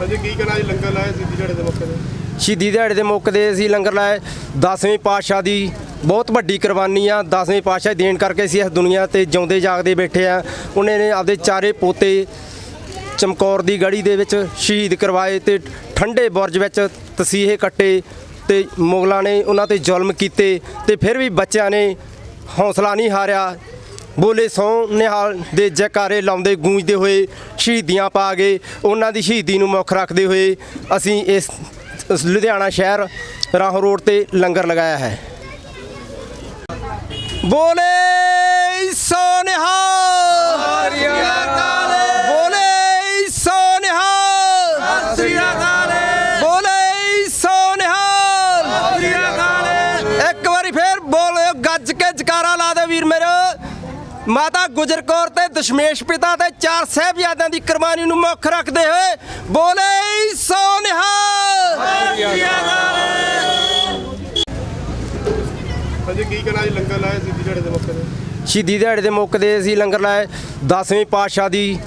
ਹਾਂਜੀ, ਕੀ ਕਹਿਣਾ ਜੀ, ਲੰਗਰ ਲਾਇਆ ਸਿੱਧੀ ਝਾੜੇ ਦੇ ਮੌਕੇ ਤੇ? ਸ਼ਹੀਦੀ ਦਿਹਾੜੇ ਦੇ ਮੌਕੇ ਤੇ ਅਸੀਂ ਲੰਗਰ ਲਾਏ। 10ਵੇਂ ਪਾਤਸ਼ਾਹ ਦੀ ਬਹੁਤ ਵੱਡੀ ਕੁਰਬਾਨੀ ਆ। 10ਵੇਂ ਪਾਤਸ਼ਾਹ ਦੇਣ ਕਰਕੇ ਅਸੀਂ ਇਸ ਦੁਨੀਆ ਤੇ ਜਿਉਂਦੇ ਜਾਗਦੇ ਬੈਠੇ ਆ। ਉਹਨੇ ਨੇ ਆਪਦੇ ਚਾਰੇ ਪੋਤੇ ਚਮਕੌਰ ਦੀ ਗੜੀ ਦੇ ਵਿੱਚ ਸ਼ਹੀਦ ਕਰਵਾਏ ਤੇ ਠੰਡੇ ਬੁਰਜ ਵਿੱਚ ਤਸੀਹੇ ਕੱਟੇ ਤੇ ਮੁਗਲਾਂ ਨੇ ਉਹਨਾਂ ਤੇ ਜ਼ੁਲਮ ਕੀਤੇ ਤੇ ਫਿਰ ਵੀ ਬੱਚਿਆਂ ਨੇ ਹੌਸਲਾ ਨਹੀਂ ਹਾਰਿਆ। ਬੋਲੇ ਸੌ ਨਿਹਾਲ ਦੇ ਜੈਕਾਰੇ ਲਾਉਂਦੇ ਗੂੰਜਦੇ ਹੋਏ ਸ਼ਹੀਦੀਆਂ ਪਾ ਗਏ ਉਹਨਾਂ ਦੀ ਸ਼ਹੀਦੀ ਨੂੰ ਮੁੱਖ ਰੱਖਦੇ ਹੋਏ ਅਸੀਂ ਇਸ ਲੁਧਿਆਣਾ ਸ਼ਹਿਰ ਰਾਹ ਰੋਡ ਤੇ ਲੰਗਰ ਲਗਾਇਆ ਹੈ। ਬੋਲੇ ਸੋ ਨਿਹਾਲ! ਬੋਲੇ ਸੋ ਨਿਹਾਲ! ਬੋਲੇ ਸੋ ਨਿਹਾਲ! ਇੱਕ ਵਾਰੀ ਫੇਰ ਬੋਲਿਓ ਗੱਜ ਕੇ ਜਕਾਰਾ ਲਾ ਦੇ ਵੀਰ ਮੇਰੇ ਮਾਤਾ ਗੁਜਰ ਕੌਰ ਤੇ ਦਸ਼ਮੇਸ਼ ਪਿਤਾ ਤੇ ਚਾਰ ਸਾਹਿਬਜ਼ਾਦਿਆਂ ਦੀ ਕੁਰਬਾਨੀ ਨੂੰ ਮੁੱਖ ਰੱਖਦੇ ਹੋਏ ਬੋਲੇ ਸੋ ਨਿਹਾਲ। ਹਾਂਜੀ ਕੀ ਜੀ? ਲੰਗਰ ਲਾਇਆ ਦੇ ਮੌਕੇ ਤੇ। ਸ਼ਹੀਦੀ ਦਿਹਾੜੇ ਦੇ ਮੌਕੇ ਤੇ ਅਸੀਂ ਲੰਗਰ ਲਾਏ 10ਵੇਂ ਪਾਤਸ਼ਾਹ ਦੀ